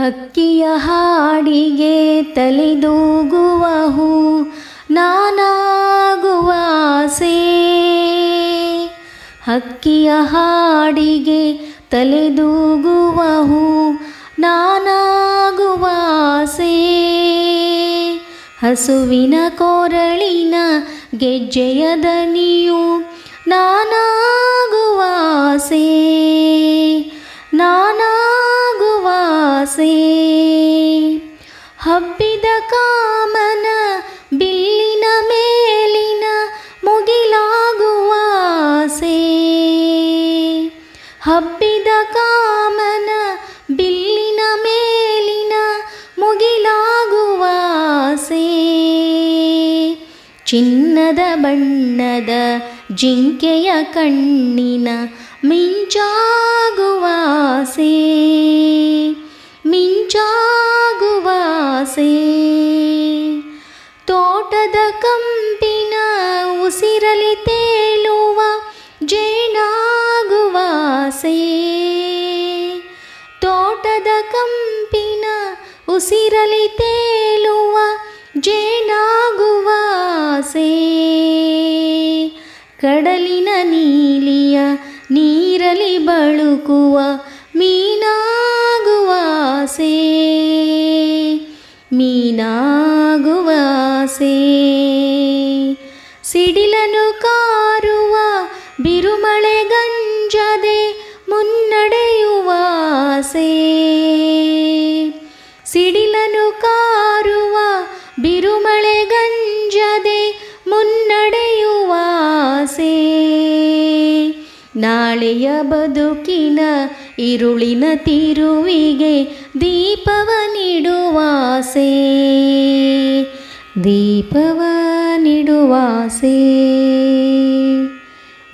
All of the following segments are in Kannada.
ಹಕ್ಕಿಯ ಹಾಡಿಗೆ ತಲೆದೂಗುವ ಹೂ ನಾನಾಗುವ ಹಕ್ಕಿಯ ಹಾಡಿಗೆ ತಲೆದೂಗುವ ಹೂ ನಾನಾಗುವ ಹಸುವಿನ ಕೊರಳಿನ ಗೆಜ್ಜೆಯ ದನಿಯು, ನಾನಾಗುವ ಹಬ್ಬಿದ ಕಾಮನ ಬಿಲ್ಲಿನ ಮೇಲಿನ ಮುಗಿಲಾಗುವ ಆಸೆ. ಹಬ್ಬಿದ ಕಾಮನ ಬಿಲ್ಲಿನ ಮೇಲಿನ ಮುಗಿಲಾಗುವ ಚಿನ್ನದ ಬಣ್ಣದ ಜಿಂಕೆಯ ಕಣ್ಣಿನ ಮಿಂಚಾಗುವ ಆಸೆ. ತೋಟದ ಕಂಪಿನ ಉಸಿರಲಿ ತೇಲುವ ಜೇನಾಗುವ ಆಸೆ ತೋಟದ ಕಂಪಿನ ಉಸಿರಲಿ ತೇಲುವ ಜೇನಾಗುವಾಸೆ ಕಡಲಿನ ನೀಲಿಯ ನೀರಲಿ ಬಳುಕುವ ಮೀನಾಗುವ ಸೇ ಮೀನಾಗುವ ಆಸೆ ಸಿಡಿಲನು ಕಾರುವ ಬಿರುಮಳೆ ಗಂಜದೆ ಮುನ್ನಡೆಯುವ ಆಸೆ. ಸಿಡಿಲನು ಕಾರುವ ಬಿರುಮಳೆ ಗಂಜದೆ ಮುನ್ನಡೆಯುವ ಆಸೆ. ನಾಳೆಯ ಬದುಕಿನ ಇರುಳಿನ ತಿರುವಿಗೆ ದೀಪವ ನೀಡುವ ಆಸೆ. ದೀಪವ ನಿಡುವಾಸೆ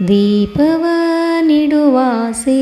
ದೀಪವ ನೀಡುವ ಆಸೆ